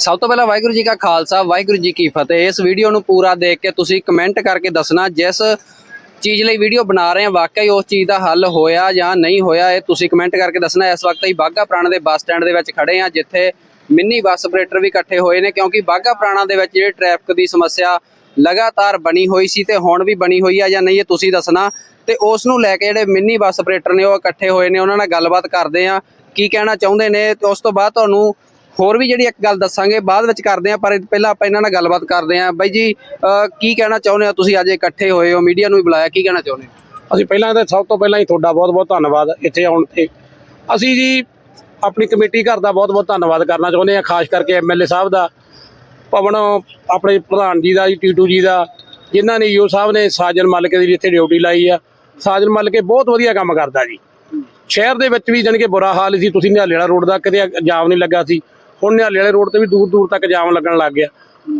ਸਭ ਤੋਂ ਪਹਿਲਾਂ ਵਾਹਿਗੁਰੂ ਜੀ ਕਾ ਖਾਲਸਾ, ਵਾਹਿਗੁਰੂ ਜੀ ਕੀ ਫਤਿਹ। ਇਸ ਵੀਡੀਓ ਨੂੰ ਪੂਰਾ ਦੇਖ ਕੇ ਤੁਸੀਂ ਕਮੈਂਟ ਕਰਕੇ ਦੱਸਣਾ, ਜਿਸ ਚੀਜ਼ ਲਈ ਵੀਡੀਓ ਬਣਾ ਰਹੇ ਹਾਂ ਵਾਕਈ ਉਸ ਚੀਜ਼ ਦਾ ਹੱਲ ਹੋਇਆ ਜਾਂ ਨਹੀਂ ਹੋਇਆ, ਇਹ ਤੁਸੀਂ ਕਮੈਂਟ ਕਰਕੇ ਦੱਸਣਾ। ਇਸ ਵਕਤ ਅਸੀਂ ਬਾਗਾ ਪੁਰਾਣਾ ਦੇ ਬੱਸ ਸਟੈਂਡ ਦੇ ਵਿੱਚ ਖੜੇ ਹਾਂ, ਜਿੱਥੇ ਮਿੰਨੀ ਬੱਸ ਆਪਰੇਟਰ ਵੀ ਇਕੱਠੇ ਹੋਏ ਨੇ, ਕਿਉਂਕਿ ਬਾਗਾ ਪੁਰਾਣਾ ਦੇ ਵਿੱਚ ਜਿਹੜੀ ਟ੍ਰੈਫਿਕ ਦੀ ਸਮੱਸਿਆ ਲਗਾਤਾਰ ਬਣੀ ਹੋਈ ਸੀ ਤੇ ਹੁਣ ਵੀ ਬਣੀ ਹੋਈ ਆ ਜਾਂ ਨਹੀਂ, ਇਹ ਤੁਸੀਂ ਦੱਸਣਾ। ਤੇ ਉਸ ਨੂੰ ਲੈ ਕੇ ਜਿਹੜੇ ਮਿੰਨੀ ਬੱਸ ਆਪਰੇਟਰ ਨੇ ਉਹ ਇਕੱਠੇ ਹੋਏ ਨੇ, ਉਹਨਾਂ ਨਾਲ ਗੱਲਬਾਤ ਕਰਦੇ ਆ ਕੀ ਕਹਿਣਾ ਚਾਹੁੰਦੇ ਨੇ? ਤੇ ਉਸ ਤੋਂ ਬਾਅਦ ਤੁਹਾਨੂੰ ਹੋਰ ਵੀ ਜਿਹੜੀ ਇੱਕ ਗੱਲ ਦੱਸਾਂਗੇ, ਬਾਅਦ ਵਿੱਚ ਕਰਦੇ ਆ ਪਰ ਪਹਿਲਾਂ ਆਪਾਂ ਇਹਨਾਂ ਨਾਲ ਗੱਲਬਾਤ ਕਰਦੇ ਆ ਬਾਈ ਜੀ ਕੀ ਕਹਿਣਾ ਚਾਹੁੰਦੇ ਹੋ ਤੁਸੀਂ ਅੱਜ ਇਕੱਠੇ ਹੋਏ ਹੋ? ਮੀਡੀਆ ਨੂੰ ਵੀ ਬੁਲਾਇਆ, ਕੀ ਕਹਿਣਾ ਚਾਹੁੰਦੇ ਹੋ? ਅਸੀਂ ਪਹਿਲਾਂ ਤਾਂ ਸਭ ਤੋਂ ਪਹਿਲਾਂ ਹੀ ਤੁਹਾਡਾ ਬਹੁਤ-ਬਹੁਤ ਧੰਨਵਾਦ ਇੱਥੇ ਆਉਣ ਤੇ। ਅਸੀਂ ਜੀ ਆਪਣੀ ਕਮੇਟੀ ਘਰ ਦਾ ਬਹੁਤ-ਬਹੁਤ ਧੰਨਵਾਦ ਕਰਨਾ ਚਾਹੁੰਦੇ ਹਾਂ, ਖਾਸ ਕਰਕੇ ਐਮਐਲਏ ਸਾਹਿਬ ਦਾ, ਪਵਨ ਆਪਣੇ ਪ੍ਰਧਾਨ ਜੀ ਦਾ ਜੀ ਟੀਟੂ ਜੀ ਦਾ, ਜਿਨ੍ਹਾਂ ਨੇ ਈਓ ਸਾਹਿਬ ਨੇ ਸਾਜਨ ਮਲਕ ਦੀ ਇੱਥੇ ਡਿਊਟੀ ਲਾਈ ਆ। ਸਾਜਨ ਮਲਕੇ ਬਹੁਤ ਵਧੀਆ ਕੰਮ ਕਰਦਾ ਜੀ। ਸ਼ਹਿਰ ਦੇ ਵਿੱਚ ਵੀ ਜਾਣੀ ਕਿ ਬੁਰਾ ਹਾਲ ਸੀ, ਤੁਸੀਂ ਨਿਹਾਲੇ ਰੋਡ ਦਾ ਕਦੇ ਜਾਮ ਨਹੀਂ ਲੱਗਾ ਸੀ। ਹੁਣ ਨਿਹਾਲੇ ਵਾਲੇ ਰੋਡ ਤੇ ਵੀ ਦੂਰ ਦੂਰ ਤੱਕ ਜਾਮ ਲੱਗਣ ਲੱਗ ਗਿਆ।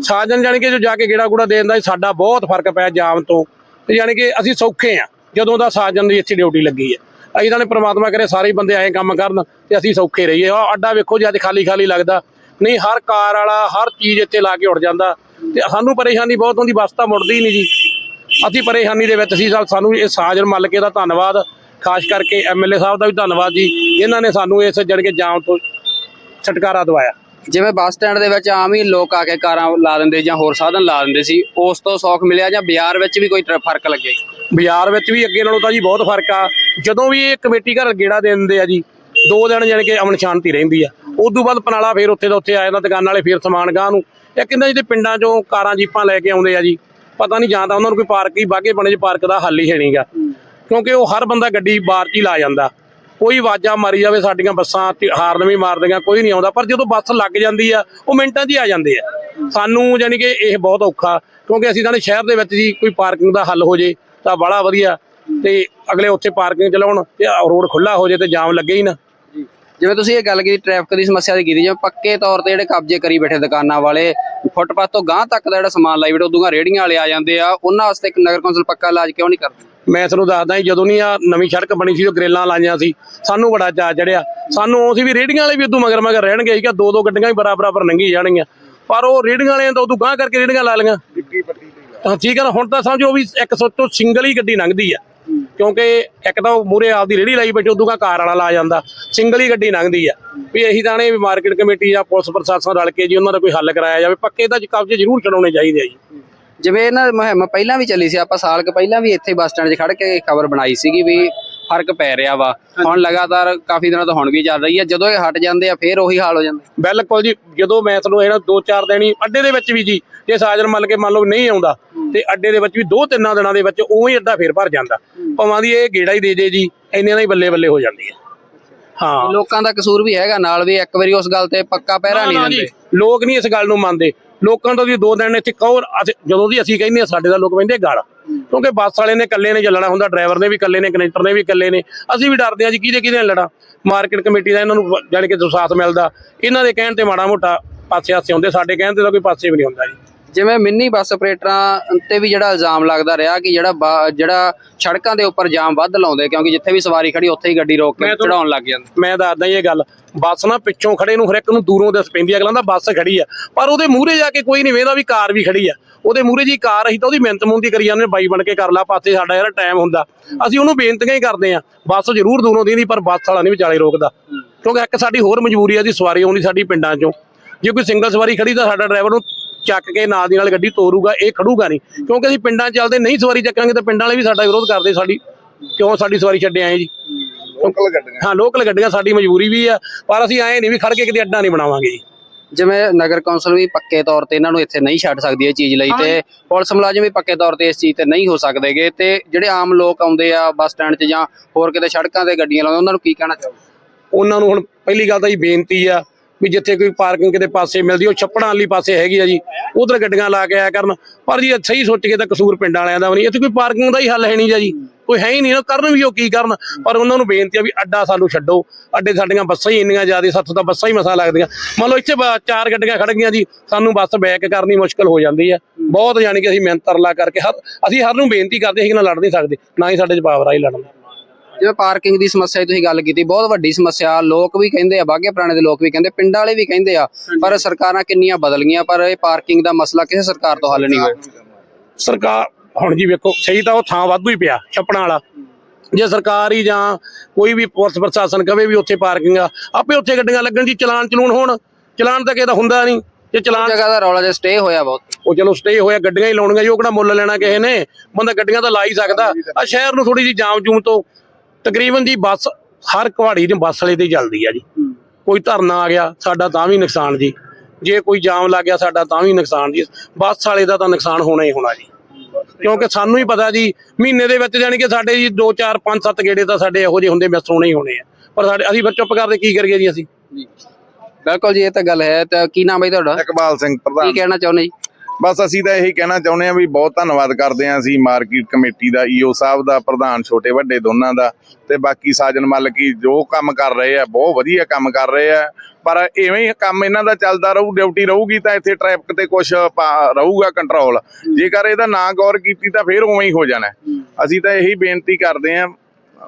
ਸਾਜਨ ਜਾਣੀ ਕਿ ਜੋ ਜਾ ਕੇ ਗੇੜਾ ਗੂੜਾ ਦੇਣ ਦਾ ਸਾਡਾ ਬਹੁਤ ਫ਼ਰਕ ਪਿਆ ਜਾਮ ਤੋਂ। ਤੇ ਜਾਣੀ ਕਿ ਅਸੀਂ ਸੌਖੇ ਆ, ਜਦੋਂ ਦਾ ਸਾਜਨ ਦੀ ਇੱਥੇ ਡਿਊਟੀ ਲੱਗੀ ਹੈ। ਅਸੀਂ ਤਾਂ ਨੇ ਪ੍ਰਮਾਤਮਾ ਕਰੇ ਸਾਰੇ ਬੰਦੇ ਐਂ ਕੰਮ ਕਰਨ ਤੇ ਅਸੀਂ ਸੌਖੇ ਰਹੀਏ। ਆਹ ਅੱਡਾ ਵੇਖੋ ਜੇ ਅੱਜ ਖਾਲੀ ਖਾਲੀ ਲੱਗਦਾ। ਨਹੀਂ, ਹਰ ਕਾਰ ਵਾਲਾ, ਹਰ ਚੀਜ਼ ਇੱਥੇ ਲਾ ਕੇ ਉੱਡ ਜਾਂਦਾ। ਤੇ ਸਾਨੂੰ ਪਰੇਸ਼ਾਨੀ ਬਹੁਤ ਹੁੰਦੀ, ਬੱਸ ਤਾਂ ਮੁੜਦੀ ਨਹੀਂ ਜੀ। ਅਸੀਂ ਪਰੇਸ਼ਾਨੀ ਦੇ ਵਿੱਚ ਸੀ ਚੱਲ ਸਾਨੂੰ ਇਹ ਸਾਜਨ ਮੱਲਕੇ ਦਾ ਧੰਨਵਾਦ। ਖਾਸ ਕਰਕੇ ਐਮਐਲਏ ਸਾਹਿਬ ਦਾ ਵੀ ਧੰਨਵਾਦ ਜੀ। ਇਹਨਾਂ ਨੇ ਸਾਨੂੰ ਇਸ ਜੜ ਕੇ ਜਾਮ ਤੋਂ ਛੁਟਕਾਰਾ ਦਵਾਇਆ। ਜਿਵੇਂ ਬੱਸ ਸਟੈਂਡ ਦੇ ਵਿੱਚ ਆਮ ਹੀ ਲੋਕ ਆ ਕੇ ਕਾਰਾਂ ਲਾ ਦਿੰਦੇ ਜਾਂ ਹੋਰ ਸਾਧਨ ਲਾ ਦਿੰਦੇ ਸੀ ਉਸ ਤੋਂ ਸੌਖ ਮਿਲਿਆ ਜਾਂ ਬਾਜ਼ਾਰ ਵਿੱਚ ਵੀ ਕੋਈ ਫ਼ਰਕ ਲੱਗੇ? ਬਾਜ਼ਾਰ ਵਿੱਚ ਵੀ ਅੱਗੇ ਨਾਲੋਂ ਤਾਂ ਜੀ ਬਹੁਤ ਫ਼ਰਕ ਆ। ਜਦੋਂ ਵੀ ਇਹ ਕਮੇਟੀ ਘਰ ਗੇੜਾ ਦੇ ਦਿੰਦੇ ਆ ਜੀ ਦੋ ਦਿਨ ਜਾਣੀ ਕਿ ਅਮਨ ਸ਼ਾਂਤੀ ਰਹਿੰਦੀ ਆ। ਉਸ ਤੋਂ ਬਾਅਦ ਪਨਾਲਾ ਫੇਰ ਉੱਥੇ ਦਾ ਉੱਥੇ ਆ ਜਾਂਦਾ ਦੁਕਾਨ ਵਾਲੇ ਫੇਰ ਸਮਾਨ ਗਾਹ ਨੂੰ। ਇਹ ਕਹਿੰਦਾ ਜਿਹਦੇ ਪਿੰਡਾਂ ਚੋਂ ਕਾਰਾਂ ਜੀਪਾਂ ਲੈ ਕੇ ਆਉਂਦੇ ਆ ਜੀ ਪਤਾ ਨਹੀਂ ਜਾਂ ਤਾਂ ਉਹਨਾਂ ਨੂੰ ਕੋਈ ਪਾਰਕ ਹੀ ਬਾਗੇ ਬਣੇ 'ਚ ਪਾਰਕ ਦਾ ਹੱਲ ਹੀ ਹੈ ਨਹੀਂਗਾ ਕਿਉਂਕਿ ਉਹ ਹਰ ਬੰਦਾ ਗੱਡੀ ਬਾਹਰ 'ਚ ਹੀ ਲਾ ਜਾਂਦਾ। ਕੋਈ ਆਵਾਜ਼ਾਂ ਮਾਰੀ ਜਾਵੇ, ਸਾਡੀਆਂ ਬੱਸਾਂ ਹਾਰਨ ਵੀ ਮਾਰਦੀਆਂ, ਕੋਈ ਨਹੀਂ ਆਉਂਦਾ। ਪਰ ਜਦੋਂ ਬੱਸ ਲੱਗ ਜਾਂਦੀ ਆ, ਉਹ ਮਿੰਟਾਂ 'ਚ ਹੀ ਆ ਜਾਂਦੇ ਆ। ਸਾਨੂੰ ਯਾਨੀ ਕਿ ਇਹ ਬਹੁਤ ਔਖਾ, ਕਿਉਂਕਿ ਅਸੀਂ ਤਾਂ ਸ਼ਹਿਰ ਦੇ ਵਿੱਚ ਜੀ ਕੋਈ ਪਾਰਕਿੰਗ ਦਾ ਹੱਲ ਹੋ ਜੇ, ਤਾਂ ਬੜਾ ਵਧੀਆ। ਤੇ ਅਗਲੇ ਉੱਥੇ ਪਾਰਕਿੰਗ ਚਲਾਉਣ ਤੇ ਰੋਡ ਖੁੱਲਾ ਹੋ ਜੇ ਤੇ ਜਾਮ ਲੱਗੇ ਹੀ ਨਾ। ਜਿਵੇਂ ਤੁਸੀਂ ਇਹ ਗੱਲ ਕੀਤੀ ਟ੍ਰੈਫਿਕ ਦੀ ਸਮੱਸਿਆ ਦੀ ਕੀਤੀ ਜਿਵੇਂ ਪੱਕੇ ਤੌਰ ਤੇ ਜਿਹੜੇ ਕਬਜ਼ੇ ਕਰੀ ਬੈਠੇ ਦੁਕਾਨਾਂ ਵਾਲੇ ਫੁੱਟਪਾਥ ਤੋਂ ਗਾਂਹ ਤੱਕ ਦਾ ਜਿਹੜਾ ਸਮਾਨ ਲਾਈ ਬੈਠੇ ਉਦੋਂ ਰੇੜੀਆਂ ਵਾਲੇ ਆ ਜਾਂਦੇ ਆ ਉਹਨਾਂ ਵਾਸਤੇ ਇੱਕ ਨਗਰ ਕੌਂਸਲ ਪੱਕਾ ਇਲਾਜ ਕਿਉਂ ਨਹੀਂ ਕਰਦੀ? ਮੈਂ ਤੁਹਾਨੂੰ ਦੱਸਦਾ ਜੀ ਜਦੋਂ ਨਹੀਂ ਆ ਨਵੀਂ ਸੜਕ ਬਣੀ ਸੀ ਉਹ ਗ੍ਰੇਲਾਂ ਲਾਈਆਂ ਸੀ ਸਾਨੂੰ ਬੜਾ ਚਾਅ ਚੜਿਆ। ਸਾਨੂੰ ਉਹ ਸੀ ਵੀ ਰੇੜੀਆਂ ਵਾਲੇ ਵੀ ਉਦੋਂ ਮਗਰ ਮਗਰ ਰਹਿਣਗੇ ਸੀ ਕਿ ਦੋ ਦੋ ਗੱਡੀਆਂ ਹੀ ਬਰਾਬਰ ਬਰਾਬਰ ਲੰਘੀ ਜਾਣਗੀਆਂ। ਪਰ ਉਹ ਰੇੜੀਆਂ ਵਾਲਿਆਂ ਤਾਂ ਉਦੋਂ ਗਾਂਹ ਕਰਕੇ ਰੇੜੀਆਂ ਲਾ ਲਈਆਂ। ਠੀਕ ਹੈ ਹੁਣ ਤਾਂ ਸਮਝੋ ਵੀ ਇੱਕ ਸੋਚੋ ਸਿੰਗਲ ਹੀ ਗੱਡੀ ਲੰਘਦੀ ਆ। ਕਿਉਂਕਿ ਇੱਕ ਤਾਂ ਮੂਰੇ ਆਪਦੀ ਰੇੜੀ ਲਾਈ ਬੈਠੇ, ਉਦੋਂ ਕਾ ਕਾਰ ਵਾਲਾ ਲਾ ਜਾਂਦਾ। ਸਿੰਗਲ ਹੀ ਗੱਡੀ ਲੰਘਦੀ ਆ। ਵੀ ਇਹੀ ਤਾਂ ਨੇ ਵੀ ਮਾਰਕੀਟ ਕਮੇਟੀ ਜਾਂ ਪੁਲਿਸ ਪ੍ਰਸ਼ਾਸਨ ਰਲ ਕੇ ਜੀ, ਉਹਨਾਂ ਦਾ ਕੋਈ ਹੱਲ ਕਰਾਇਆ ਜਾਵੇ। ਪੱਕੇ ਤਾਂ ਕਬਜ਼ੇ ਜ਼ਰੂਰ ਛਡਾਉਣੇ ਚਾਹੀਦੇ ਆ ਜੀ। ਜਿਵੇਂ ਇਹਨਾਂ ਮੁਹਿੰਮ ਪਹਿਲਾਂ ਵੀ ਚੱਲੀ ਸੀ, ਆਪਾਂ ਸਾਲ ਕ ਪਹਿਲਾਂ ਵੀ ਇੱਥੇ ਬੱਸ ਸਟੈਂਡ 'ਚ ਖੜ ਕੇ ਖਬਰ ਬਣਾਈ ਸੀਗੀ ਵੀ ਫ਼ਰਕ ਪੈ ਰਿਹਾ ਵਾ। ਹੁਣ ਲਗਾਤਾਰ ਕਾਫੀ ਦਿਨਾਂ ਤੋਂ ਹੁਣ ਵੀ ਚੱਲ ਰਹੀ ਹੈ ਜਦੋਂ ਇਹ ਹਟ ਜਾਂਦੇ ਆ ਫੇਰ ਉਹੀ ਹਾਲ ਹੋ ਜਾਂਦਾ। ਬਿਲਕੁਲ ਜੀ। ਜਦੋਂ ਮੈਂ ਤੁਹਾਨੂੰ ਇਹਨਾਂ ਦੋ ਚਾਰ ਦਿਨ ਅੱਡੇ ਦੇ ਵਿੱਚ ਵੀ ਜੀ ਜੇ ਸਾਜਰ ਮੰਨ ਕੇ ਮੰਨ ਲਓ ਨਹੀਂ ਆਉਂਦਾ ਤੇ ਅੱਡੇ ਦੇ ਵਿੱਚ ਵੀ ਦੋ ਤਿੰਨਾਂ ਦਿਨਾਂ ਦੇ ਵਿੱਚ ਉਵੇਂ ਹੀ ਅੱਡਾ ਫੇਰ ਭਰ ਜਾਂਦਾ। ਭਾਵਾਂ ਦੀ ਇਹ ਗੇੜਾ ਹੀ ਦੇ ਜੇ ਜੀ ਇੰਨੇ ਨਾਲ ਹੀ ਬੱਲੇ ਬੱਲੇ ਹੋ ਜਾਂਦੀ ਹੈ। ਹਾਂ। ਲੋਕਾਂ ਦਾ ਕਸੂਰ ਵੀ ਹੈਗਾ ਨਾਲ ਵੀ ਇੱਕ ਵਾਰੀ ਉਸ ਗੱਲ ਤੇ ਪੱਕਾ ਪਹਿਰਾ ਨਹੀਂ ਦਿੰਦੇ। ਲੋਕ ਨਹੀਂ ਇਸ ਗੱਲ ਨੂੰ ਮੰਨਦੇ। ਲੋਕਾਂ ਤੋਂ ਵੀ ਦੋ ਦਿਨ ਇੱਥੇ ਕਹੋ, ਅਸੀਂ- ਜਦੋਂ ਦੀ ਅਸੀਂ ਕਹਿੰਦੇ ਆ ਸਾਡੇ ਦਾ ਲੋਕ ਕਹਿੰਦੇ ਗਾਲ। ਕਿਉਂਕਿ ਬੱਸ ਵਾਲੇ ਨੇ ਇਕੱਲੇ ਨੇ ਚੱਲਣਾ ਹੁੰਦਾ, ਡਰਾਈਵਰ ਨੇ ਵੀ ਇਕੱਲੇ ਨੇ ਕਨੈਕਟਰ ਨੇ ਵੀ ਇਕੱਲੇ ਨੇ। ਅਸੀਂ ਵੀ ਡਰਦੇ ਆ ਜੀ, ਕਿਹਦੇ ਕਿਹਦੇ ਨਾਲ ਲੜਾਂ? ਮਾਰਕੀਟ ਕਮੇਟੀ ਦਾ ਇਹਨਾਂ ਨੂੰ ਜਾਣੀ ਕਿ ਦੁਸਾਥ ਮਿਲਦਾ। ਇਹਨਾਂ ਦੇ ਕਹਿਣ ਤੇ ਮਾੜਾ ਮੋਟਾ ਪਾਸੇ ਹਾਸੇ ਹੁੰਦੇ, ਸਾਡੇ ਕਹਿਣ ਤੇ ਤਾਂ ਕੋਈ ਪਾਸੇ ਵੀ ਨਹੀਂ ਹੁੰਦਾ ਜੀ। ਜਿਵੇਂ ਮਿੰਨੀ ਬੱਸ ਆਪਰੇਟਰਾਂ ਤੇ ਵੀ ਜਿਹੜਾ ਇਲਜ਼ਾਮ ਲੱਗਦਾ ਰਿਹਾ ਕਿ ਜਿਹੜਾ ਜਿਹੜਾ ਸੜਕਾਂ ਦੇ ਉੱਪਰ ਜਾਮ ਵੱਧ ਲਾਉਂਦੇ ਕਿਉਂਕਿ ਜਿੱਥੇ ਵੀ ਸਵਾਰੀ ਖੜੀ ਉੱਥੇ ਹੀ ਗੱਡੀ ਰੋਕ ਕੇ ਚੜਾਉਣ ਲੱਗ ਜਾਂਦੇ। ਮੈਂ ਦੱਸਦਾ ਇਹ ਗੱਲ ਬੱਸ ਨਾ ਪਿੱਛੋਂ ਖੜੇ ਨੂੰ ਹਰ ਇੱਕ ਨੂੰ ਦੂਰੋਂ ਦਿਸ ਪੈਂਦੀ ਅਗਲਾ ਦਾ ਬੱਸ ਖੜੀ ਆ। ਪਰ ਉਹਦੇ ਮੂਹਰੇ ਜਾ ਕੇ ਕੋਈ ਨਹੀਂ ਵੇਖਦਾ ਵੀ ਕਾਰ ਵੀ ਖੜੀ ਆ। ਉਹਦੇ ਮੂਹਰੇ ਜੀ ਕਾਰ ਅਸੀਂ ਤਾਂ ਉਹਦੀ ਮਿਹਨਤ ਮੁੰਦੀ ਕਰੀ ਜਾਂਦੇ ਬਾਈ ਬਣ ਕੇ ਕਰ ਲਾ ਪਾਸੇ ਸਾਡਾ ਯਾਰ ਟਾਈਮ ਹੁੰਦਾ। ਅਸੀਂ ਉਹਨੂੰ ਬੇਨਤੀਆਂ ਹੀ ਕਰਦੇ ਆ ਬੱਸ ਜ਼ਰੂਰ ਦੂਰੋਂ ਦੀਂਦੀ ਪਰ ਬੱਸ ਵਾਲਾ ਨਹੀਂ ਵਿਚਾਲੇ ਰੋਕਦਾ। ਕਿਉਂਕਿ ਇੱਕ ਸਾਡੀ ਹੋਰ ਮਜਬੂਰੀ ਆ ਜੀ ਸਵਾਰੀ ਆਉਂਦੀ ਸਾਡੀ ਪਿੰਡਾਂ ਚੋਂ। ਜੇ ਕੋਈ ਸਿੰਗਲ ਸਵਾਰੀ ਖੜੀ ਤਾਂ ਸਾਡਾ ਡਰਾਈਵਰ ਨੂੰ ਚੱਕ ਕੇ ਨਾਲ ਦੀ ਨਾਲ ਗੱਡੀ ਤੋਰੂਗਾ ਇਹ ਖੜੂਗਾ ਨਹੀਂ। ਕਿਉਂਕਿ ਅਸੀਂ ਪਿੰਡਾਂ 'ਚ ਚੱਲਦੇ ਨਹੀਂ ਸਵਾਰੀ ਚੱਕਾਂਗੇ ਤਾਂ ਪਿੰਡਾਂ ਵਾਲੇ ਵੀ ਸਾਡਾ ਵਿਰੋਧ ਕਰਦੇ ਸਾਡੀ। ਕਿਉਂ ਸਾਡੀ ਸਵਾਰੀ ਛੱਡੇ ਆਏ ਜੀ? ਲੋਕਲ ਗੱਡੀਆਂ। ਹਾਂ ਲੋਕਲ ਗੱਡੀਆਂ ਸਾਡੀ ਮਜਬੂਰੀ ਵੀ ਆ ਪਰ ਅਸੀਂ ਐਂ ਨਹੀਂ ਵੀ ਖੜ ਕੇ ਕਿਤੇ ਅੱਡਾ ਨਹੀਂ ਬਣਾਵਾਂਗੇ ਜੀ। ਜਿਵੇਂ ਨਗਰ ਕੌਂਸਲ ਵੀ ਪੱਕੇ ਤੌਰ ਤੇ ਇਹਨਾਂ ਨੂੰ ਇੱਥੇ ਨਹੀਂ ਛੱਡ ਸਕਦੀ ਇਹ ਚੀਜ਼ ਲਈ ਤੇ ਪੁਲਿਸ ਮੁਲਾਜ਼ਮ ਵੀ ਪੱਕੇ ਤੌਰ ਤੇ ਇਸ ਚੀਜ਼ ਤੇ ਨਹੀਂ ਹੋ ਸਕਦੇਗੇ। ਤੇ ਜਿਹੜੇ ਆਮ ਲੋਕ ਆਉਂਦੇ ਆ ਬੱਸ ਸਟੈਂਡ 'ਚ ਜਾਂ ਹੋਰ ਕਿਤੇ ਸੜਕਾਂ ਤੇ ਗੱਡੀਆਂ ਲਾਉਂਦੇ ਉਹਨਾਂ ਨੂੰ ਕੀ ਕਹਿਣਾ ਚਾਹੋਗੇ? ਉਹਨਾਂ ਨੂੰ ਹੁਣ ਪਹਿਲੀ ਗੱਲ ਤਾਂ ਜੀ ਬੇਨਤੀ ਆ ਵੀ ਜਿੱਥੇ ਕੋਈ ਪਾਰਕਿੰਗ ਕਿਤੇ ਪਾਸੇ ਮਿਲਦੀ, ਉਹ ਛੱਪੜਾਂ ਵਾਲੀ ਪਾਸੇ ਹੈਗੀ ਆ ਜੀ। ਉਧਰ ਗੱਡੀਆਂ ਲਾ ਕੇ ਆਇਆ ਕਰਨ। ਪਰ ਜੀ ਸਹੀ ਸੋਚ ਕੇ ਤਾਂ ਕਸੂਰ ਪਿੰਡਾਂ ਵਾਲਿਆਂ ਦਾ ਵੀ ਨਹੀਂ। ਇੱਥੇ ਕੋਈ ਪਾਰਕਿੰਗ ਦਾ ਹੀ ਹੱਲ ਹੈ ਨਹੀਂ ਜੀ ਕੋਈ ਹੈ ਹੀ ਨਹੀਂ ਉਹ ਕਰਨ ਵੀ ਉਹ ਕੀ ਕਰਨ। ਪਰ ਉਹਨਾਂ ਨੂੰ ਬੇਨਤੀ ਆ ਵੀ ਅੱਡਾ ਸਾਨੂੰ ਛੱਡੋ। ਅੱਡੇ ਸਾਡੀਆਂ ਬੱਸਾਂ ਹੀ ਇੰਨੀਆਂ ਜ਼ਿਆਦਾ ਸਾਥੋਂ ਤਾਂ ਬੱਸਾਂ ਹੀ ਮਸਾ ਲੱਗਦੀਆਂ। ਮੰਨ ਲਓ ਇੱਥੇ ਚਾਰ ਗੱਡੀਆਂ ਖੜ ਗਈਆਂ ਜੀ, ਸਾਨੂੰ ਬੱਸ ਬੈਕ ਕਰਨੀ ਮੁਸ਼ਕਲ ਹੋ ਜਾਂਦੀ ਆ। ਬਹੁਤ ਯਾਨੀ ਕਿ ਅਸੀਂ ਮਿਹਨਤ ਤਰਲਾ ਕਰਕੇ ਹਰ ਅਸੀਂ ਹਰ ਨੂੰ ਬੇਨਤੀ ਕਰਦੇ ਅਸੀਂ ਨਾ ਲੜ ਨਹੀਂ ਸਕਦੇ, ਨਾ ਹੀ ਸਾਡੇ ਚ ਪਾਵਰ ਆਈ ਲੜਨਾ ਜਿਵੇਂ ਪਾਰਕਿੰਗ ਦੀ ਸਮੱਸਿਆ ਦੀ ਤੁਸੀਂ ਗੱਲ ਕੀਤੀ ਬਹੁਤ ਵੱਡੀ ਸਮੱਸਿਆ ਲੋਕ ਵੀ ਕਹਿੰਦੇ ਆ ਬਾਗੇ ਪੁਰਾਣੇ ਦੇ ਲੋਕ ਵੀ ਕਹਿੰਦੇ ਪਿੰਡਾਂ ਵਾਲੇ ਵੀ ਕਹਿੰਦੇ ਆ ਪਰ ਸਰਕਾਰਾਂ ਕਿੰਨੀਆਂ ਬਦਲ ਗਈਆਂ ਪਰ ਇਹ ਪਾਰਕਿੰਗ ਦਾ ਮਸਲਾ ਕਿਸੇ ਸਰਕਾਰ ਤੋਂ ਹੱਲ ਨਹੀਂ ਹੋਇਆ। ਸਰਕਾਰ ਹੁਣ ਜੀ ਵੇਖੋ ਸਹੀ ਤਾਂ ਉਹ ਥਾਂ ਵਾਧੂ ਹੀ ਪਿਆ ਛੱਪਣਾ ਵਾਲਾ। ਜੇ ਸਰਕਾਰ ਹੀ ਜਾਂ ਕੋਈ ਵੀ ਪੁਲਿਸ ਪ੍ਰਸ਼ਾਸਨ ਕਵੇ ਵੀ ਉੱਥੇ ਪਾਰਕਿੰਗ ਆ ਆਪੇ ਉੱਥੇ ਗੱਡੀਆਂ ਲੱਗਣ ਜੀ ਚਲਾਨ ਚਲੂਣ ਹੋਣ ਚਲਾਨ ਤਾਂ ਕਿਸੇ ਦਾ ਹੁੰਦਾ ਨਹੀਂ। ਜੇ ਚਲਾਨ ਜਗ੍ਹਾ ਦਾ ਰੌਲਾ ਜੇ ਸਟੇ ਹੋਇਆ ਬਹੁਤ। ਉਹ ਚਲੋ ਸਟੇ ਹੋਇਆ ਗੱਡੀਆਂ ਹੀ ਲਾਉਣੀਆਂ ਜੀ ਉਹ ਕਿਹੜਾ ਮੁੱਲ ਲੈਣਾ ਕਿਸੇ ਨੇ? ਬੰਦਾ ਗੱਡੀਆਂ ਤਾਂ ਲਾ ਹੀ ਸਕਦਾ। ਆ ਸ਼ਹਿਰ ਨੂੰ ਥੋੜੀ ਜੀ ਜਾਮ ਜੂਮ ਤੋਂ ਤਕਰੀਬਨ ਜੀ ਬੱਸ ਹਰ ਕੁਹਾੜੀ ਦੀ ਬੱਸ ਵਾਲੇ ਤੇ ਚੱਲਦੀ ਆ ਜੀ। ਕੋਈ ਧਰਨਾ ਆ ਗਿਆ ਸਾਡਾ ਤਾਂ ਵੀ ਨੁਕਸਾਨ ਜੀ। ਜੇ ਕੋਈ ਜਾਮ ਲੱਗ ਗਿਆ ਸਾਡਾ ਤਾਂ ਵੀ ਨੁਕਸਾਨ ਜੀ। ਬੱਸ ਵਾਲੇ ਦਾ ਤਾਂ ਨੁਕਸਾਨ ਹੋਣਾ ਹੀ ਹੋਣਾ ਜੀ। ਕਿਉਂਕਿ ਸਾਨੂੰ ਹੀ ਪਤਾ ਜੀ ਮਹੀਨੇ ਦੇ ਵਿੱਚ ਜਾਣੀ ਕਿ ਸਾਡੇ ਜੀ 2 4 5 7 ਗੇੜੇ ਤਾਂ ਸਾਡੇ ਇਹੋ ਜਿਹੇ ਹੁੰਦੇ ਮਿਸ ਹੋਣੇ ਹੀ ਹੋਣੇ ਆ। ਪਰ ਸਾਡੇ ਅਸੀਂ ਫਿਰ ਚੁੱਪ ਕਰਦੇ ਕੀ ਕਰੀਏ ਜੀ ਅਸੀਂ? ਬਿਲਕੁਲ ਜੀ ਇਹ ਤਾਂ ਗੱਲ ਹੈ। ਤਾਂ ਕੀ ਨਾਮ ਹੈ ਤੁਹਾਡਾ? ਇਕਬਾਲ ਸਿੰਘ ਕੀ ਪ੍ਰਧਾਨ ਕਹਿਣਾ ਚਾਹੁੰਦੇ ਜੀ? ਬਸ ਅਸੀਂ ਤਾਂ ਇਹੀ ਕਹਿਣਾ ਚਾਹੁੰਦੇ ਹਾਂ ਵੀ ਬਹੁਤ ਧੰਨਵਾਦ ਕਰਦੇ ਹਾਂ ਅਸੀਂ ਮਾਰਕੀਟ ਕਮੇਟੀ ਦਾ ਈਓ ਸਾਹਿਬ ਦਾ, ਪ੍ਰਧਾਨ ਛੋਟੇ ਵੱਡੇ ਦੋਨਾਂ ਦਾ ਤੇ ਬਾਕੀ ਸਾਜਨ ਮੱਲ ਕੀ ਜੋ ਕੰਮ ਕਰ ਰਹੇ ਆ, ਬਹੁਤ ਵਧੀਆ ਕੰਮ ਕਰ ਰਹੇ ਆ। ਪਰ ਐਵੇਂ ਹੀ ਕੰਮ ਇਹਨਾਂ ਦਾ ਚੱਲਦਾ ਰਹੂ, ਡਿਊਟੀ ਰਹੂਗੀ ਤਾਂ ਇੱਥੇ ਟ੍ਰੈਫਿਕ ਤੇ ਕੁਝ ਰਹੂਗਾ ਕੰਟਰੋਲ ਜੇਕਰ ਇਹਦਾ ਨਾ ਗੌਰ ਕੀਤੀ ਤਾਂ ਫਿਰ ਉਵੇਂ ਹੀ ਹੋ ਜਾਣਾ। ਅਸੀਂ ਤਾਂ ਇਹੀ ਬੇਨਤੀ ਕਰਦੇ ਹਾਂ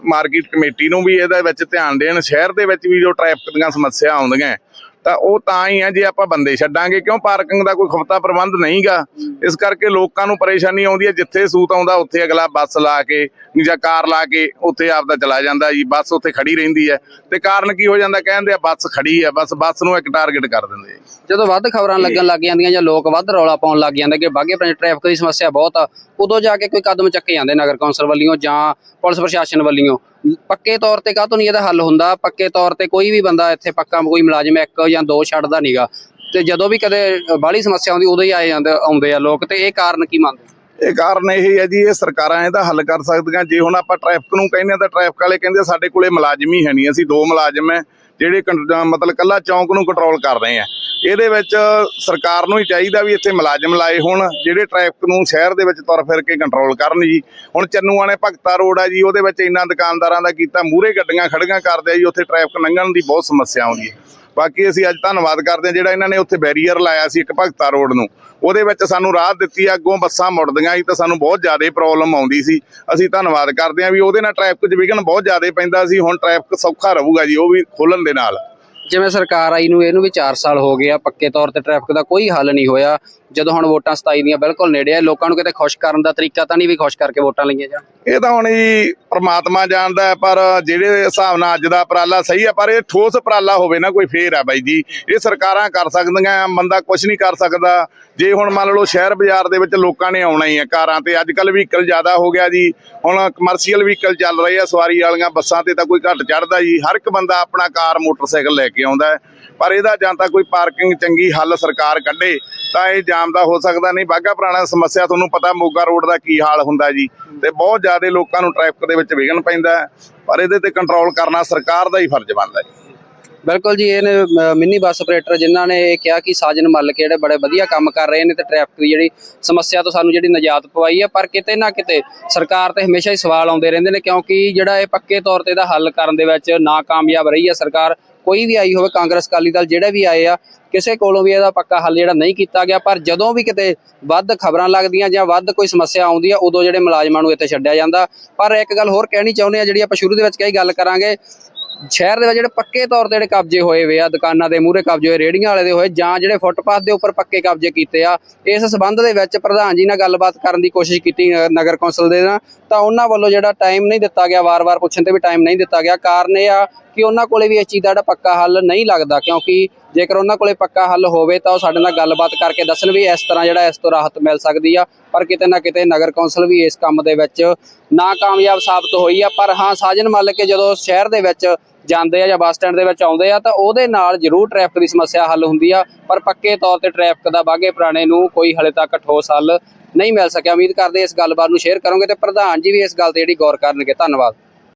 ਮਾਰਕੀਟ ਕਮੇਟੀ ਨੂੰ ਵੀ ਇਹਦੇ ਵਿੱਚ ਧਿਆਨ ਦੇਣ, ਸ਼ਹਿਰ ਦੇ ਵਿੱਚ ਵੀ ਜੋ ਟ੍ਰੈਫਿਕ ਦੀਆਂ ਸਮੱਸਿਆ ਆਉਂਦੀਆਂ ਤਾਂ ਉਹ ਤਾਂ ਹੀ ਆ ਜੇ ਆਪਾਂ ਬੰਦੇ ਛੱਡਾਂਗੇ, ਕਿਉਂ ਪਾਰਕਿੰਗ ਦਾ ਕੋਈ ਖਪਤਾ ਪ੍ਰਬੰਧ ਨਹੀਂਗਾ? ਇਸ ਕਰਕੇ ਲੋਕਾਂ ਨੂੰ ਪਰੇਸ਼ਾਨੀ ਆਉਂਦੀ ਹੈ, ਜਿੱਥੇ ਸੂਤ ਆਉਂਦਾ, ਉੱਥੇ ਅਗਲਾ ਬੱਸ ਲਾ ਕੇ ਜਾਂ ਕਾਰ ਲਾ ਕੇ ਉੱਥੇ ਆਪਦਾ ਚਲਾ ਜਾਂਦਾ ਜੀ ਬੱਸ ਉੱਥੇ ਖੜੀ ਰਹਿੰਦੀ ਹੈ। ਤੇ ਕਾਰਨ ਕੀ ਹੋ ਜਾਂਦਾ? ਕਹਿੰਦੇ ਆ ਬੱਸ ਖੜੀ ਹੈ ਬਸ ਬੱਸ ਨੂੰ ਇੱਕ ਟਾਰਗੇਟ ਕਰ ਦਿੰਦੇ। ਜਦੋਂ ਵੱਧ ਖਬਰਾਂ ਲੱਗਣ ਲੱਗ ਜਾਂਦੀਆਂ ਜਾਂ ਲੋਕ ਵੱਧ ਰੌਲਾ ਪਾਉਣ ਲੱਗ ਜਾਂਦੇ ਕਿ ਬਾਗੇ ਪਿੰਡ ਟ੍ਰੈਫਿਕ ਦੀ ਸਮੱਸਿਆ ਬਹੁਤ ਆ ਉਦੋਂ ਜਾ ਕੇ ਕੋਈ ਕਦਮ ਚੱਕੇ ਜਾਂਦੇ ਨਗਰ ਕੌਂਸਲ ਵੱਲੋਂ ਜਾਂ ਪੁਲਿਸ ਪ੍ਰਸ਼ਾਸਨ ਵੱਲੋਂ। ਪੱਕੇ ਤੌਰ ਤੇ ਕਾਹਤੋਂ ਨਹੀਂ ਇਹਦਾ ਹੱਲ ਹੁੰਦਾ? ਪੱਕੇ ਤੌਰ ਤੇ ਕੋਈ ਵੀ ਬੰਦਾ ਇੱਥੇ ਪੱਕਾ ਕੋਈ ਮੁਲਾਜ਼ਮ ਇੱਕ ਜਾਂ ਦੋ ਛੱਡਦਾ ਨਹੀਂਗਾ ਤੇ ਜਦੋਂ ਵੀ ਕਦੇ ਬਾਹਲੀ ਸਮੱਸਿਆ ਆਉਂਦੀ ਉਦੋਂ ਹੀ ਆਏ ਜਾਂਦੇ ਆਉਂਦੇ ਆ ਲੋਕ। ਤੇ ਇਹ ਕਾਰਨ ਕੀ ਮੰਨਦੇ? ਇਹ ਕਾਰਨ ਇਹ ਹੈ ਜੀ, ਇਹ ਸਰਕਾਰਾਂ ਇਹਦਾ ਹੱਲ ਕਰ ਸਕਦੀਆਂ। ਜੇ ਹੁਣ ਆਪਾਂ ਟ੍ਰੈਫਿਕ ਨੂੰ ਕਹਿੰਦੇ ਆ ਤਾਂ ਟ੍ਰੈਫਿਕ ਵਾਲੇ ਕਹਿੰਦੇ ਸਾਡੇ ਕੋਲੇ ਮੁਲਾਜ਼ਮ ਹੀ ਹੈ ਨਹੀਂ, ਅਸੀਂ ਦੋ ਮੁਲਾਜ਼ਮ ਹੈ, ਜਿਹੜੇ ਕੰਟ- ਮਤਲਬ ਕੱਲਾ ਚੌਂਕ ਨੂੰ ਕੰਟਰੋਲ ਕਰ ਰਹੇ ਆ ਇਹਦੇ ਵਿੱਚ ਸਰਕਾਰ ਨੂੰ ਹੀ ਚਾਹੀਦਾ ਵੀ ਇੱਥੇ ਮੁਲਾਜ਼ਮ ਲਾਏ ਹੋਣ, ਜਿਹੜੇ ਟ੍ਰੈਫਿਕ ਨੂੰ ਸ਼ਹਿਰ ਦੇ ਵਿੱਚ ਤੁਰ ਫਿਰ ਕੇ ਕੰਟਰੋਲ ਕਰਨ ਜੀ। ਹੁਣ ਚੰਨੂਆ ਨੇ ਭਗਤਾ ਰੋਡ ਆ ਜੀ, ਉਹਦੇ ਵਿੱਚ ਇੰਨਾ ਦੁਕਾਨਦਾਰਾਂ ਦਾ ਕੀਤਾ, ਮੂਹਰੇ ਗੱਡੀਆਂ ਖੜੀਆਂ ਕਰਦੇ ਆ ਜੀ, ਉੱਥੇ ਟ੍ਰੈਫਿਕ ਲੰਘਣ ਦੀ ਬਹੁਤ ਸਮੱਸਿਆ ਆਉਂਦੀ ਹੈ। ਬਾਕੀ ਅਸੀਂ ਅੱਜ ਧੰਨਵਾਦ ਕਰਦੇ ਹਾਂ ਜਿਹੜਾ ਇਹਨਾਂ ਨੇ ਉੱਥੇ ਬੈਰੀਅਰ ਲਾਇਆ ਸੀ ਇੱਕ ਭਗਤਾ ਰੋਡ ਨੂੰ। ਉਹਦੇ ਵਿੱਚ ਸਾਨੂੰ ਰਾਹ ਦਿੱਤੀ ਆ ਅੱਗੋਂ ਬੱਸਾਂ ਮੁੜਦੀਆਂ ਸੀ ਤਾਂ ਸਾਨੂੰ ਬਹੁਤ ਜ਼ਿਆਦਾ ਪ੍ਰੋਬਲਮ ਆਉਂਦੀ ਸੀ। ਅਸੀਂ ਧੰਨਵਾਦ ਕਰਦੇ ਹਾਂ ਵੀ ਉਹਦੇ ਨਾਲ ਟ੍ਰੈਫਿਕ 'ਚ ਵਿਘਨ ਬਹੁਤ ਜ਼ਿਆਦਾ ਪੈਂਦਾ ਸੀ, ਹੁਣ ਟ੍ਰੈਫਿਕ ਸੌਖਾ ਰਹੂਗਾ ਜੀ, ਉਹ ਵੀ ਖੋਲਣ ਦੇ ਨਾਲ। ਜਿਵੇਂ ਸਰਕਾਰ ਆਈ ਨੂੰ, ਇਹਨੂੰ ਵੀ 4 ਸਾਲ ਹੋ ਗਏ ਆ, ਪੱਕੇ ਤੌਰ ਤੇ ਟ੍ਰੈਫਿਕ ਦਾ ਕੋਈ ਹੱਲ ਨਹੀਂ ਹੋਇਆ। ਜਦੋਂ ਹੁਣ ਵੋਟਾਂ 27 ਦੀਆਂ ਬਿਲਕੁਲ ਨੇੜੇ ਆ, ਲੋਕਾਂ ਨੂੰ ਕਿਤੇ ਖੁਸ਼ ਕਰਨ ਦਾ ਤਰੀਕਾ ਤਾਂ ਨਹੀਂ ਵੀ ਖੁਸ਼ ਕਰਕੇ ਵੋਟਾਂ ਲਈਆਂ ਜਾਣ? ਇਹ ਤਾਂ ਹੁਣ ਜੀ ਪ੍ਰਮਾਤਮਾ ਜਾਣਦਾ ਹੈ, ਪਰ ਜਿਹੜੇ ਹਿਸਾਬ ਨਾਲ ਅੱਜ ਦਾ ਉਪਰਾਲਾ ਸਹੀ ਹੈ ਪਰ ਇਹ ਠੋਸ ਉਪਰਾਲਾ ਹੋਵੇ ਨਾ, ਕੋਈ ਫੇਰ ਆ ਬਾਈ ਜੀ। ਇਹ ਸਰਕਾਰਾਂ ਕਰ ਸਕਦੀਆਂ, ਬੰਦਾ ਕੁਝ ਨਹੀਂ ਕਰ ਸਕਦਾ। ਜੇ ਹੁਣ ਮੰਨ ਲਓ ਸ਼ਹਿਰ ਬਾਜ਼ਾਰ ਦੇ ਵਿੱਚ ਲੋਕਾਂ ਨੇ ਆਉਣਾ ਹੀ ਹੈ ਕਾਰਾਂ ਤੇ ਅੱਜ ਕੱਲ ਵਹੀਕਲ ਜ਼ਿਆਦਾ ਹੋ ਗਿਆ ਜੀ। ਹੁਣ ਕਮਰਸ਼ੀਅਲ ਵਹੀਕਲ ਚੱਲ ਰਹੇ ਆ, ਸਵਾਰੀ ਵਾਲੀਆਂ ਬੱਸਾਂ ਤੇ ਤਾਂ ਕੋਈ ਘੱਟ ਚੜਦਾ ਜੀ। ਹਰ ਇੱਕ ਬੰਦਾ ਆਪਣਾ ਕਾਰ, ਮੋਟਰਸਾਈਕਲ ਲੈ ਕੇ ਆਉਂਦਾ ਪਰ ਇਹਦਾ ਜਾਂ ਤਾਂ ਕੋਈ ਪਾਰਕਿੰਗ ਚੰਗੀ ਹੱਲ ਸਰਕਾਰ ਕੱਢੇ ਤਾਂ ਇਹ ਜਾਮ ਦਾ ਹੋ ਸਕਦਾ ਨਹੀਂ। ਬਾਗਾ ਪੁਰਾਣਾ ਸਮੱਸਿਆ ਤੁਹਾਨੂੰ ਪਤਾ, ਮੋਗਾ ਰੋਡ ਦਾ ਕੀ ਹਾਲ ਹੁੰਦਾ ਜੀ। ਤੇ ਬਹੁਤ ਜ਼ਿਆਦਾ ਲੋਕਾਂ ਨੂੰ ਟ੍ਰੈਫਿਕ ਦੇ ਵਿੱਚ ਵਿਘਨ ਪੈਂਦਾ ਪਰ ਇਹਦੇ ਤੇ ਕੰਟਰੋਲ ਕਰਨਾ ਸਰਕਾਰ ਦਾ ਹੀ ਫਰਜ਼ ਬਣਦਾ ਜੀ। ਬਿਲਕੁਲ ਜੀ ਇਹਨੇ ਮਿੰਨੀ ਬੱਸ ਆਪਰੇਟਰ ਜਿਨ੍ਹਾਂ ਨੇ ਇਹ ਕਿਹਾ ਕਿ ਸਾਜਨ ਮੱਲ ਕੇ ਜਿਹੜੇ ਬੜੇ ਵਧੀਆ ਕੰਮ ਕਰ ਰਹੇ ਨੇ ਤੇ ਟ੍ਰੈਫਿਕ ਦੀ ਜਿਹੜੀ ਸਮੱਸਿਆ ਤੋਂ ਸਾਨੂੰ ਜਿਹੜੀ ਨਜਾਤ ਪਵਾਈ ਹੈ ਪਰ ਕਿਤੇ ਨਾ ਕਿਤੇ ਸਰਕਾਰ ਤੇ ਹਮੇਸ਼ਾ ਹੀ ਸਵਾਲ ਆਉਂਦੇ ਰਹਿੰਦੇ ਨੇ ਕਿਉਂਕਿ ਜਿਹੜਾ ਇਹ ਪੱਕੇ ਤੌਰ ਤੇ ਇਹਦਾ ਹੱਲ ਕਰਨ ਦੇ ਵਿੱਚ ਨਾਕਾਮਯਾਬ ਰਹੀ ਹੈ ਸਰਕਾਰ ਕੋਈ ਵੀ ਆਈ ਹੋਵੇ ਕਾਂਗਰਸ ਅਕਾਲੀ ਦਲ ਜਿਹੜੇ ਵੀ ਆਏ ਆ, ਕਿਸੇ ਕੋਲੋਂ ਵੀ ਇਹਦਾ ਪੱਕਾ ਹੱਲ ਜਿਹੜਾ ਨਹੀਂ ਕੀਤਾ ਗਿਆ, ਪਰ ਜਦੋਂ ਵੀ ਕਿਤੇ ਵੱਧ ਖਬਰਾਂ ਲੱਗਦੀਆਂ ਜਾਂ ਵੱਧ ਕੋਈ ਸਮੱਸਿਆ ਆਉਂਦੀ ਆ, ਉਦੋਂ ਜਿਹੜੇ ਮੁਲਾਜ਼ਮਾਂ ਨੂੰ ਇੱਥੇ ਛੱਡਿਆ ਜਾਂਦਾ। ਪਰ ਇੱਕ ਗੱਲ ਹੋਰ ਕਹਿਣੀ ਚਾਹੁੰਦੇ ਆ, ਜਿਹੜੀ ਆਪਾਂ ਸ਼ੁਰੂ ਦੇ ਵਿੱਚ ਕਹੀ ਗੱਲ ਕਰਾਂਗੇ ਸ਼ਹਿਰ ਦੇ ਵਿੱਚ ਜਿਹੜੇ ਪੱਕੇ ਤੌਰ ਤੇ ਜਿਹੜੇ ਕਬਜ਼ੇ ਹੋਏ ਵੇ ਆ, ਦੁਕਾਨਾਂ ਦੇ ਮੂਹਰੇ ਕਬਜ਼ੇ ਹੋਏ, ਰੇੜੀਆਂ ਵਾਲੇ ਦੇ ਹੋਏ, ਜਾਂ ਜਿਹੜੇ ਫੁੱਟਪਾਥ ਦੇ ਉੱਪਰ ਪੱਕੇ ਕਬਜ਼ੇ ਕੀਤੇ ਆ, ਇਸ ਸਬੰਧ ਦੇ ਵਿੱਚ ਪ੍ਰਧਾਨ ਜੀ ਨਾਲ ਗੱਲਬਾਤ ਕਰਨ ਦੀ ਕੋਸ਼ਿਸ਼ ਕੀਤੀ ਨਗਰ ਕੌਂਸਲ ਦੇ ਨਾਲ। ਤਾਂ ਉਹਨਾਂ ਵੱਲੋਂ ਜਿਹੜਾ ਟਾਈਮ ਨਹੀਂ ਦਿੱਤਾ ਗਿਆ, ਵਾਰ-ਵਾਰ ਪੁੱਛਣ ਤੇ ਵੀ ਟਾਈਮ ਨਹੀਂ ਦਿੱਤਾ ਗਿਆ। ਕਾਰਨ ਇਹ ਆ ਕਿ ਉਹਨਾਂ ਕੋਲੇ ਵੀ ਇਸ ਚੀਜ਼ ਦਾ ਜਿਹੜਾ ਪੱਕਾ ਹੱਲ ਨਹੀਂ ਲੱਗਦਾ, ਕਿਉਂਕਿ ਜੇਕਰ ਉਹਨਾਂ ਕੋਲੇ ਪੱਕਾ ਹੱਲ ਹੋਵੇ ਤਾਂ ਉਹ ਸਾਡੇ ਨਾਲ ਗੱਲਬਾਤ ਕਰਕੇ ਦੱਸਣ ਵੀ ਇਸ ਤਰ੍ਹਾਂ ਜਿਹੜਾ ਇਸ ਤੋਂ ਰਾਹਤ ਮਿਲ ਸਕਦੀ ਆ। ਪਰ ਕਿਤੇ ਨਾ ਕਿਤੇ ਨਗਰ ਕੌਂਸਲ ਵੀ ਇਸ ਕੰਮ ਦੇ ਵਿੱਚ ਨਾਕਾਮਯਾਬ ਸਾਬਤ ਹੋਈ ਆ। ਪਰ ਹਾਂ, ਸਾਜਨ ਮੱਲ ਕੇ ਜਦੋਂ ਸ਼ਹਿਰ ਦੇ ਵਿੱਚ ਜਾਂਦੇ ਆ ਜਾਂ ਬੱਸ ਸਟੈਂਡ ਦੇ ਵਿੱਚ ਆਉਂਦੇ ਆ, ਤਾਂ ਉਹਦੇ ਨਾਲ ਜ਼ਰੂਰ ਟ੍ਰੈਫਿਕ ਦੀ ਸਮੱਸਿਆ ਹੱਲ ਹੁੰਦੀ ਆ। ਪਰ ਪੱਕੇ ਤੌਰ ਤੇ ਟ੍ਰੈਫਿਕ ਦਾ ਬਾਗੇ ਪੁਰਾਣੇ ਨੂੰ ਕੋਈ ਹਲੇ ਤੱਕ ਠੋਸ ਹੱਲ ਨਹੀਂ ਮਿਲ ਸਕਿਆ। ਉਮੀਦ ਕਰਦੇ ਇਸ ਗੱਲਬਾਤ ਨੂੰ ਸ਼ੇਅਰ ਕਰੋਗੇ ਤੇ ਪ੍ਰਧਾਨ ਜੀ ਵੀ ਇਸ ਗੱਲ ਤੇ ਜਿਹੜੀ ਗੌਰ ਕਰਨਗੇ। ਧੰਨਵਾਦ।